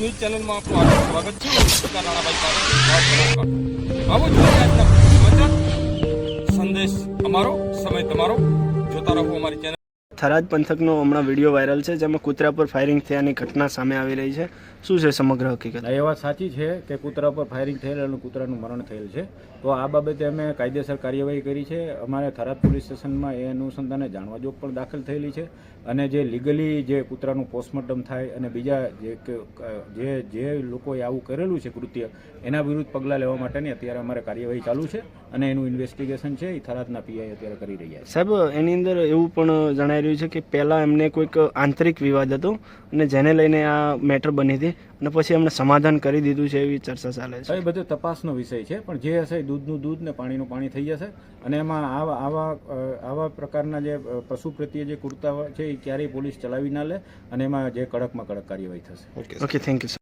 News ચેનલમાં આપનું હાર્દિક સ્વાગત છે. રાણાભાઈ આવો જોઈએ આજના સમાચાર સંદેશ અમારો, સમય તમારો. જોતા રહો અમારી ચેનલ થરાદ પંથકનો હમણાં વીડિયો વાયરલ છે જેમાં કૂતરા પર ફાયરિંગ થયાની ઘટના સામે આવી રહી છે. શું છે સમગ્ર હકીકત? એ વાત સાચી છે કે કૂતરા પર ફાયરિંગ થયેલ અને કૂતરાનું મરણ થયેલ છે. તો આ બાબતે અમે કાયદેસર કાર્યવાહી કરી છે. અમારે થરાદ પોલીસ સ્ટેશનમાં એ અનુસંધાને જાણવા જોગ પણ દાખલ થયેલી છે. અને જે લીગલી જે કૂતરાનું પોસ્ટમોર્ટમ થાય અને બીજા જે જે લોકોએ આવું કરેલું છે કૃત્ય એના વિરુદ્ધ પગલાં લેવા માટેની અત્યારે અમારે કાર્યવાહી ચાલુ છે. અને એનું ઇન્વેસ્ટિગેશન છે. એ થરાદના પીઆઈ અત્યારે કરી રહ્યા છે. સાહેબ એની અંદર એવું પણ જણાઈ રહ્યું છે કે પહેલાં એમને કોઈક આંતરિક વિવાદ હતો અને જેને લઈને આ મેટર બની હતી અને પછી એમણે સમાધાન કરી દીધું છે એવી ચર્ચા ચાલે છે. એ બધો તપાસનો વિષય છે પણ જે હશે એ દૂધનું દૂધ ને પાણીનું પાણી થઈ જશે અને એમાં આવા આવા આવા પ્રકારના જે પશુ પ્રત્યે જે કુર્તા છે એ ક્યારેય પોલીસ ચલાવી ના લે અને એમાં જે કડકમાં કડક કાર્યવાહી થશે. Okay thank you